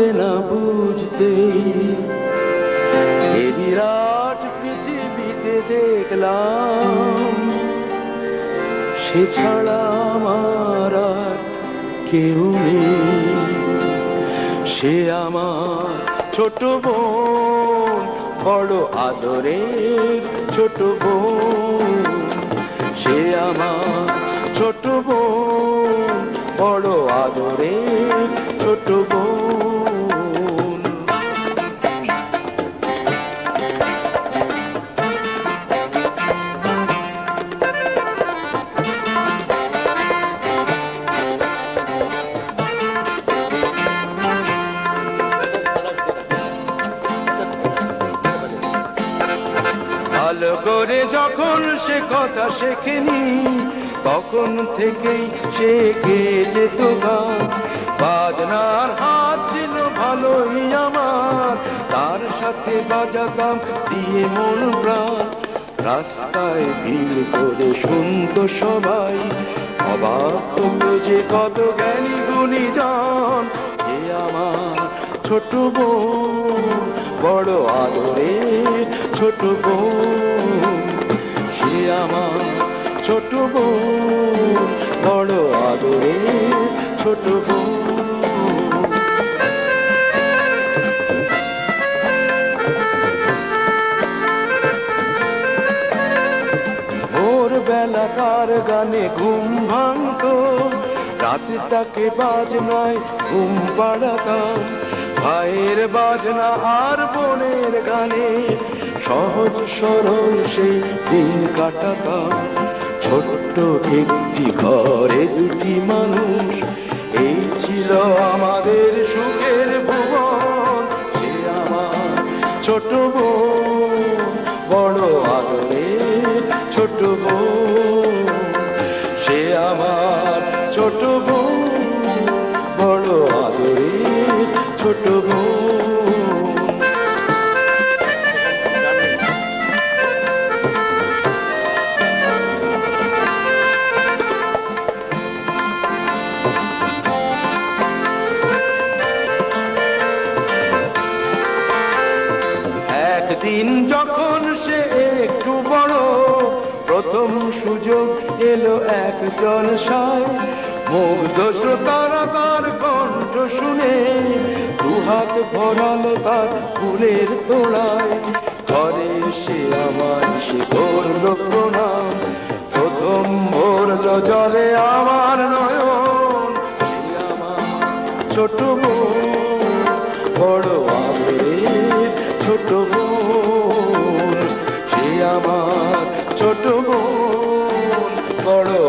বুঝতে না বুঝতে এ বিরাট পৃথিবীতে দেখলাম, সে ছাড়া আমার কেউ নেই। সে আমার ছোট বোন, বড় আদরের ছোট বোন। সে আমার ছোট বোন, বড় আদরের ছোট বোন। করে যখন সে কথা শেখেনি, তখন থেকেই শেখে যেত বাজনার হাত ছিল ভালোই আমার, তার সাথে বাজাতাম, দিয়ে মন প্রাণ। রাস্তায় ভিড় করে শুনতো সবাই, অবাক যে কত জ্ঞানী গুণী জন এ আমার ছোট বোন বড় আদরে ছোট সে আমার ছোট বোন, বড় আদরে ছোট বোন। ভোর বেলা তার গানে ঘুম ভাঙতো, রাতে তাকে বাজনায় ঘুম পাড়াতাম। ভাইয়ের বাজনা আর বোনের গানে। সহজ সরল সেই দিন কাটাতাম। ছোট্ট একটি ঘরে দুটি মানুষ। এই ছিল আমাদের সুখের ভুবন। সে আমার ছোট ছোট একদিন যখন সে একটু বড় প্রথম সুযোগ এলো এক জলসায় মুগ্ধ শ্রোতারা তার কণ্ঠ শুনে দুহাত ভরালো তার ফুলের তোড়ায়। ঘরে সে আমার সে করল প্রণাম প্রথম ভরল জলে আমার নয়ন ছোট বড় ছোট বোন, সে আমার ছোট বোন, বড়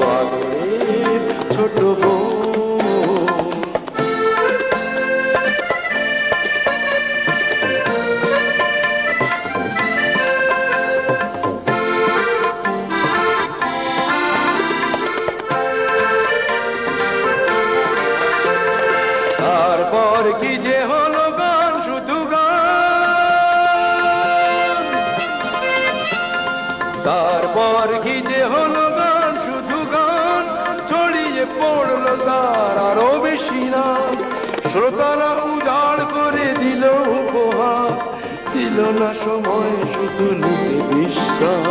কি যে হলো গান শুধু গান ছড়িয়ে পড়ল তার আরও বেশি না শ্রোতারা উজাড় করে দিল উপহার, দিল না সময়, শুধু নিতে বিশ্রাম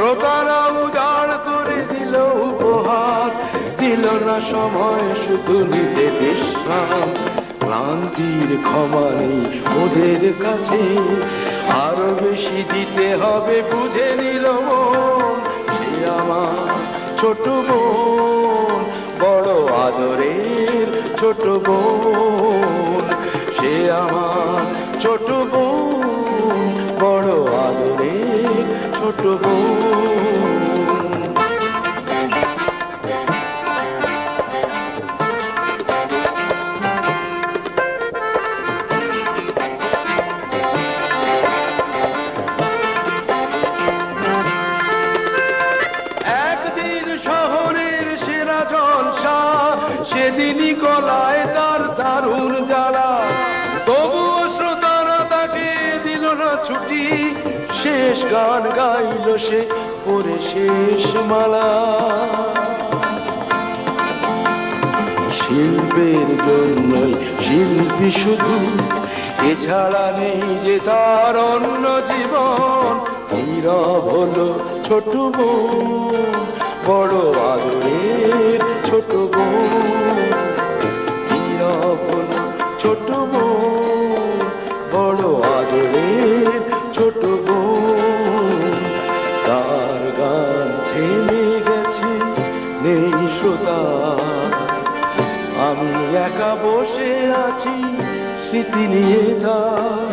শ্রোতারা উজাড় করে দিল উপহার। দিল না সময়, শুধু নিতে বিশ্রাম। ক্লান্তির ক্ষমা নেই ওদের কাছে। আরও বেশি দিতে হবে, বুঝে নিল আমার ছোট বোন, বড় আদরের ছোট বোন। সে আমার ছোট বোন, বড় আদরের ছোট বোন। গলায় তার দারুণ জ্বালা। তবুও শ্রোতারা তাকে দিল না ছুটি। শেষ গান গাইল সে পরে শেষ মালা। শিল্পের জন্যই শিল্পী শুধু, এছাড়া নেই যে তার অন্য জীবন। নীরব হলো ছোট বোন বড় আদরের ছোট বোন ছোট বোন, বড় আদরের ছোট বোন। তার গান থেমে গেছে নেই শ্রোতা। আমি একা বসে আছি স্মৃতি নিয়ে তার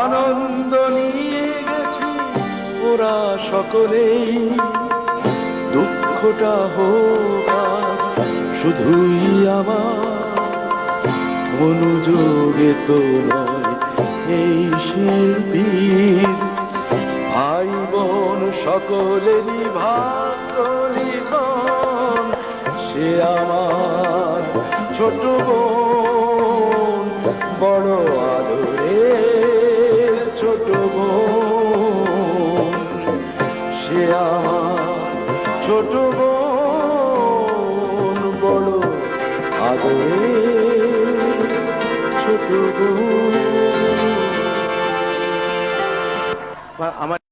আনন্দ নিয়ে গেছি ওরা সকলেই। দুঃখটা হোক শুধুই আমার। মনোযোগে তো নয় এই শিল্পীর ভাই বোন সকলেরই লিখন সে আমার ছোট বোন, বড় আদরের ছোট বোন। সে আমার ছোট বোন, বড় আদরের ছোট আমার